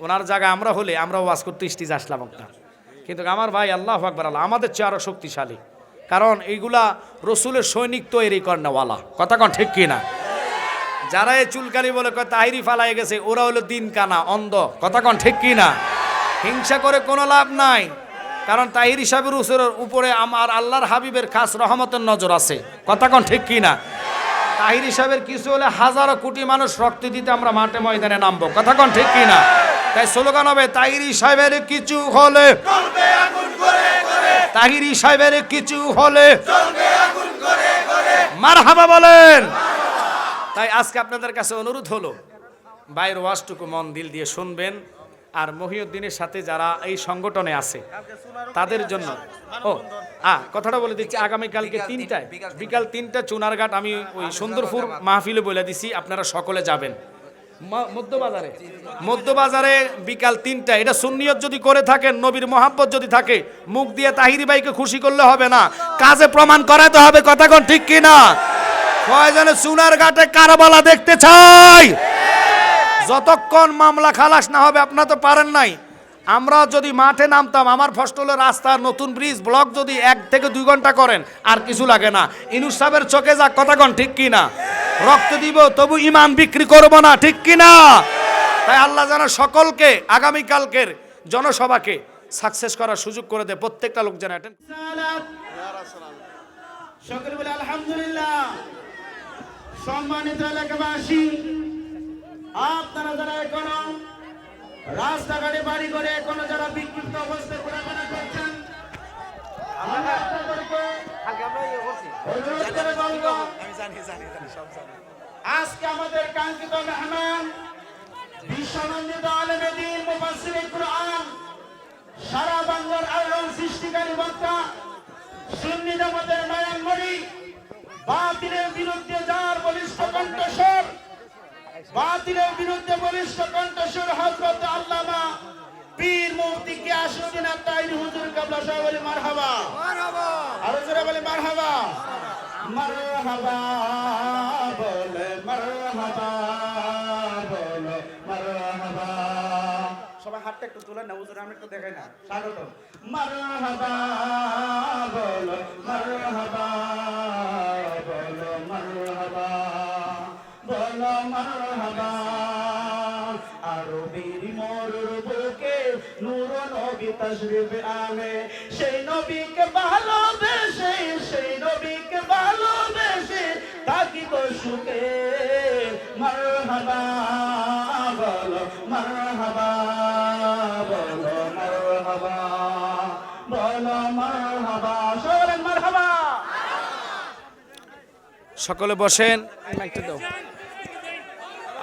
ওনার জায়গায় আমরা হলে আমরা ওয়াজ করতে স্টিজ আসলাম একটা কিন্তু আমার ভাই আল্লাহ আকবর আল্লাহ, আমাদের চেয়ে আরও শক্তিশালী। কারণ এইগুলা রসুলের সৈনিক তৈরি করেনাওয়ালা। কথা কন ঠিক কিনা? যারা এই চুলকানি বলে কয় তাহিরি ফালাই গেছে ওরা হলো দিন কানা, অন্ধ। কথা কন ঠিক কিনা? হিংসা করে কোনো লাভ নাই। কারণ তাহির সাহেবের উপরে- উপরে আমার আল্লাহর হাবিবের খাস রহমতের নজর আছে। কথা কন ঠিক কিনা? তাহির সাহেবের কিছু হলে হাজারো কোটি মানুষ রক্ত দিতে আমরা মাঠে ময়দানে নামবো। কথা কন ঠিক কিনা? তাই স্লোগান হবে তাহিরি সাহেবের কিছু হলে তাহিরি সাহেবের কিছু হলে মার হাবা বলেন। তাই আজকে আপনাদের কাছে অনুরোধ হলো বাইর ওয়াজটুকু মন দিল দিয়ে শুনবেন। আর মহিউদ্দিনের সাথে যারা এই সংগঠনে আছে তাদের জন্য ও আ কথাটা বলে দিচ্ছি আগামীকালকে তিনটায় বিকাল তিনটা চুনারঘাট আমি ওই সুন্দরপুর মাহফিলে বলে দিছি আপনারা সকলে যাবেন। মধ্যবাজারে। মধ্যবাজারে বিকাল তিনটা এটা সুন্নিয়ত যদি করে থাকেন, নবীর মোহাব্বত যদি থাকে, মুখ দিয়ে তাহিরি ভাইকে খুশি করলে হবে না। কাজে প্রমাণ করাতে হবে, কথা কোন ঠিক কিনা কয়জনে চুনার ঘাটে কারবালা দেখতে চাই? যতক্ষণ মামলা খালাস না হবে, আপনারা তো পারেন নাই। আমরা যদি মাঠে নামতাম, আমার ফসলের রাস্তা, নতুন ব্রিজ, ব্লক যদি এক থেকে দুই ঘণ্টা করেন, আর কিছু লাগে না। ইনুস সাহেবের চোখে যাক কথাগণ ঠিক কি না? রক্ত দিব, তবু ইমান বিক্রি করব না, ঠিক কি না তাই আল্লাহ যেন সকলকে, আগামীকালকের জনসভাকে সাকসেস করার সুযোগ করে দেয়, প্রত্যেকটা লোক যেন আপনারা যারা এখনও রাস্তাঘাটে বাড়ি করে এখনও যারা বিক্ষিপ্ত অবস্থায় ঘোরাফেরা আজকে আমাদের কাঙ্ক্ষিত মেহমান বিশ্বনন্দিত আলেমে দিন মুফাসসিরে কুরআন সারা বাংলার আলোড়ন সৃষ্টিকারী বক্তা সুন্নি জামাতের নয়নমণি বাতিলের বিরুদ্ধে যার বলিষ্ঠ কণ্ঠস্বর বাতিলের বিরুদ্ধে বলিষ্ঠ কণ্ঠস্বর হযরত আল্লামা পীর মুফতি গিয়াসউদ্দিন আত্তাইরি হুজুর কাবলা সাহেব বলে মারহাবা। আরও জোরে বলে মারহাবা। মারহাবা বলে মারহাবা বলো মারহাবা। সবাই হাতটা একটু তুলে না হুজুর আমি একটু দেখাই না। স্বাগত মারহাবা বলো মারহাবা বলো মারহাবা। মরুর বুকে নূর নবী তশরিফ আনে। সেই নবীকে ভালোবেসে, সেই নবীকে ভালোবেসে সুখে। বলো, মারহাবা, সবাই মারহাবা। সকলে বসেন।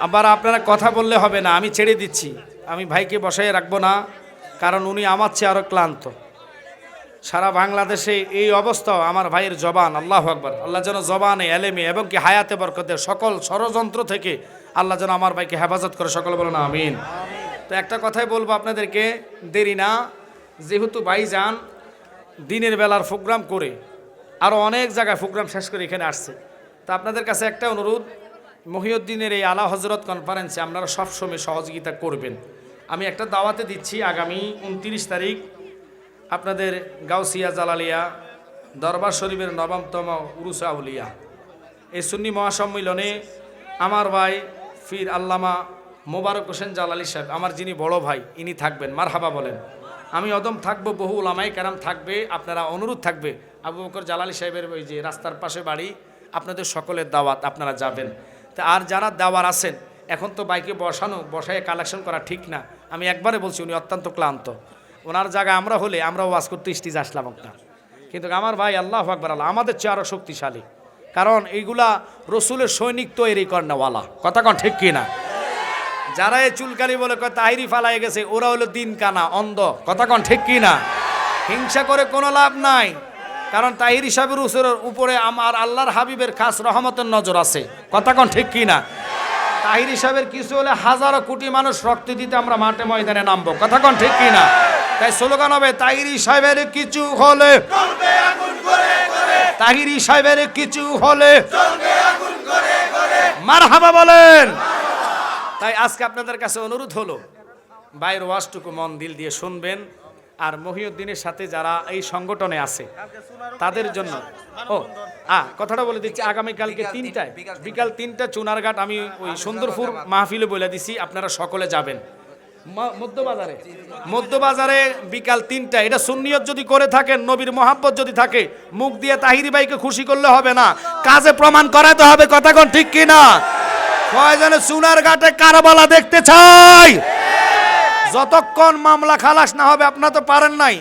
আবার আপনারা কথা বললে হবে না, আমি ছেড়ে দিচ্ছি। আমি ভাইকে বসাই রাখব না, কারণ উনি আমার চেয়ে আরও ক্লান্ত। সারা বাংলাদেশে এই অবস্থাও আমার ভাইয়ের জবান, আল্লাহ আকবর। আল্লাহ যেন জবানে, এলেমে এবং কি হায়াতে বরকতে সকল ষড়যন্ত্র থেকে আল্লাহ যেন আমার ভাইকে হেফাজত করে। সকল বলো না আমিন। তো একটা কথাই বলব আপনাদেরকে, দেরি না। যেহেতু ভাই যান দিনের বেলার প্রোগ্রাম করে আরও অনেক জায়গায় প্রোগ্রাম শেষ করে এখানে আসছে। তা আপনাদের কাছে একটা অনুরোধ মহিউদ্দিনের এই আলা হজরত কনফারেন্সে আপনারা সবসময় সহযোগিতা করবেন। আমি একটা দাওয়াতে দিচ্ছি, আগামী উনত্রিশ তারিখ আপনাদের গাউসিয়া জালালিয়া দরবার শরীফের নবমতম উরুসাউলিয়া এই সুন্নি মহাসম্মিলনে আমার ভাই ফির আল্লামা মোবারক হোসেন জালালি সাহেব, আমার যিনি বড় ভাই, ইনি থাকবেন মার হাবা বলেন। আমি অদম থাকব, বহু ওলামাই কারাম থাকবে, আপনারা অনুরোধ থাকবে। আবু বকর জালালি সাহেবের ওই যে রাস্তার পাশে বাড়ি, আপনাদের সকলের দাওয়াত, আপনারা যাবেন। তা আর যারা দেওয়ার আছেন, এখন তো বাইকে বসানো বসায় কালেকশন করা ঠিক না। আমি একবারে বলছি, উনি অত্যন্ত ক্লান্ত। ওনার জায়গায় আমরা হলে আমরা ওয়াজ করতে স্টিজ আসলাম একটা কিন্তু আমার ভাই আল্লাহ আকবর, আল্লাহ আমাদের চেয়ে আরও শক্তিশালী। কারণ এইগুলা রসুলের সৈনিক তৈরি করেনাওয়ালা। কথা কন ঠিক কিনা? যারা এই চুলকালি বলে তাহিরি ফালাই গেছে ওরা হলো দিন কানা অন্ধ। কথা কন ঠিক কিনা? হিংসা করে কোনো লাভ নাই। কারণ তাহির সাহেবের উপরে- উপরে আমার আল্লাহর হাবিবের খাস রহমতের নজর আছে। কথা কন ঠিক কি না তাহির সাহেবের কিছু হলে হাজারো কোটি মানুষ রক্ত দিতে আমরা মাঠে ময়দানে নামবো। কথা কন ঠিক কি না তাই স্লোগান হবে তাহিরি সাহেবের কিছু হলে তাহিরি সাহেবের কিছু হলে মার হাবা বলেন। তাই আজকে আপনাদের কাছে অনুরোধ হলো বাইর ওয়াজটুকু মন দিল দিয়ে শুনবেন। আর মহিউদ্দিনের সাথে যারা এই সংগঠনে আছে তাদের জন্য। ও আ কথাটা বলে দিচ্ছি আগামীকালকে তিনটায় বিকাল তিনটা চুনারঘাট আমি ওই সুন্দরপুর মাহফিলে বলে দিছি আপনারা সকলে যাবেন। মধ্যবাজারে। মধ্যবাজারে বিকাল তিনটা এটা সুন্নিয়ত যদি করে থাকেন নবীর মোহাব্বত যদি থাকে মুখ দিয়ে তাহিরি ভাইকে খুশি করলে হবে না। কাজে প্রমাণ করাতে হবে কথা কোন ঠিক কি না কয়জনে চুনার ঘাটে কারবালা দেখতে চাই যতক্ষণ মামলা খালাস না হবে, আপনারা তো পারেন নাই।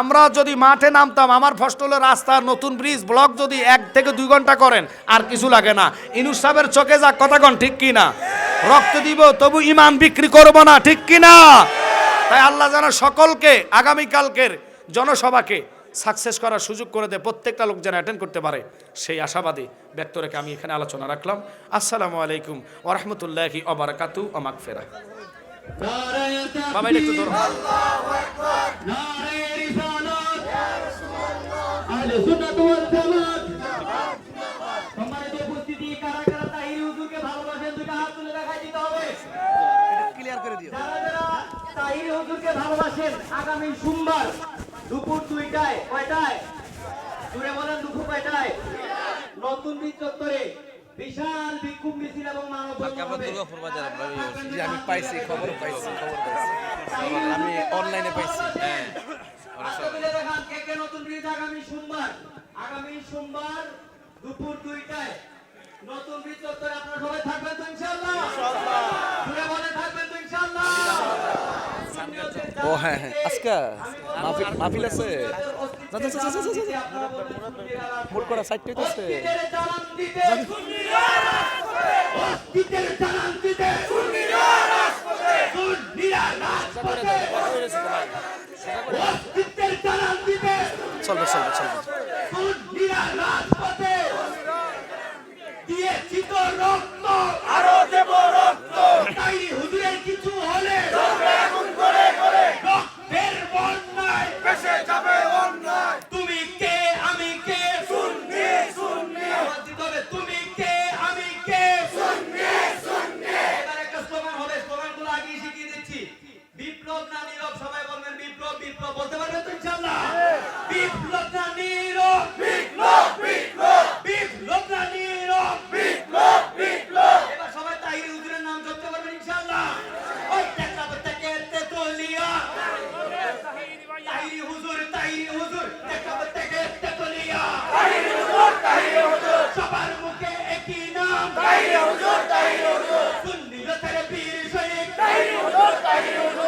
আমরা যদি মাঠে নামতাম, আমার ফসলের রাস্তা নতুন ব্রিজ ব্লক যদি এক থেকে দুই ঘণ্টা করেন, আর কিছু লাগে না। ইনুস সাহেবের চোখে যাক কথাগণ ঠিক কি না রক্ত দিব, তবু ইমান বিক্রি করব না, ঠিক কি না তাই আল্লাহ যেন সকলকে, আগামীকালকের জনসভাকে সাকসেস করার সুযোগ করে দেয়, প্রত্যেকটা লোক যেন অ্যাটেন্ড করতে পারে। সেই আশাবাদী ব্যক্ত রেখে আমি এখানে আলোচনা রাখলাম। আসসালামু আলাইকুম ওরহমতুল্লাহি অবরাকাতু অমাক ফেরা বাবা এটা একটু ধরো। ভালোবাসেন আগামী সোমবার দুপুর দুইটায় কয়টায়? জুড়ে বলেন দুপুর কয়টায়? নতুন বীজ চত্বরে বিশাল বিক্ষোভ মিছিল এবং মানব আমি পাইছি খবর পাইছি খবর পাইছি। আমি অনলাইনে পাইছি। হ্যাঁ নতুন ব্রিজ আগামী সোমবার। আগামী সোমবার দুপুর দুইটায় নতুন ব্রিজ চত্বরে আপনারা সবাই থাকবেন তো ইনশাআল্লাহ? জুড়ে বলে থাকবেন তো ইনশাআল্লাহ। ও হ্যাঁ হ্যাঁ। আজকে মাহফিল আছে? ভোট করা সাইড পেতেছে অস্তিত্বের জানান দিতে অস্তিত্বের জানান দিতে সুন্নিরা রাজপথে অস্তিত্বের জানান দিতে চলবে চলবে চলবে সুন্নিরা রাজপথে দিয়েছি তো রক্ত আরও দেব রক্ত তাই হুজুরের কিছু হলে রক্তের বন্যায় ভেসে যাবে অন্যায় তুমি কে আমি কে শুননি শুননি আওয়াজ দিতে হবে তুমি কে আমি কে শুননি শুননি এবার একটা স্লোগান হবে স্লোগানগুলো আগে শিখিয়ে দিচ্ছি বিপ্লব না নীরব সবাই বলবেন বিপ্লব বিপ্লব তো ইনশাআল্লাহ বিপ্লব না নীরব। বিপ্লব বিপ্লব। বিপ্লব না নীরব। বিপ্লব বিপ্লব। এবার সবাই তাহির হুজুরের নাম জপতে পারবেন ইনশাআল্লাহ ওই টাকা থেকে তেতুলিয়া তাহিরি হুজুর তাহিরি হুজুর টাকা থেকে তেতুলিয়া তাহিরি হুজুর তাহিরি হুজুর। সবার মুখে একই নাম। তাহিরি হুজুর তাহিরি হুজুর। সুন্নিয়তের বীর শহীদ। তাহিরি হুজুর তাহিরি হুজুর।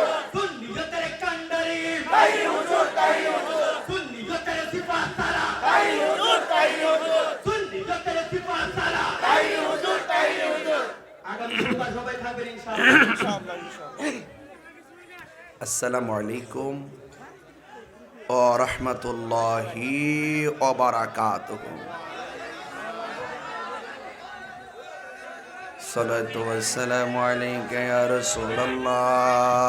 হুজুর তাহিরি হুজুর সুন্নিয়তের সিফাত তারা তাহিরি হুজুর তাহিরি হুজুর সুন্নিয়তের সিফাত তারা তাহিরি হুজুর তাহিরি হুজুর আগামী সোমবার সবাই থাকবেন ইনশাআল্লাহ আসসালামু আলাইকুম ও রহমতুল্লাহি ওবারাকাতুহ সালাতু ওয়াসসালামু আলাইকা ইয়া রাসূলুল্লাহ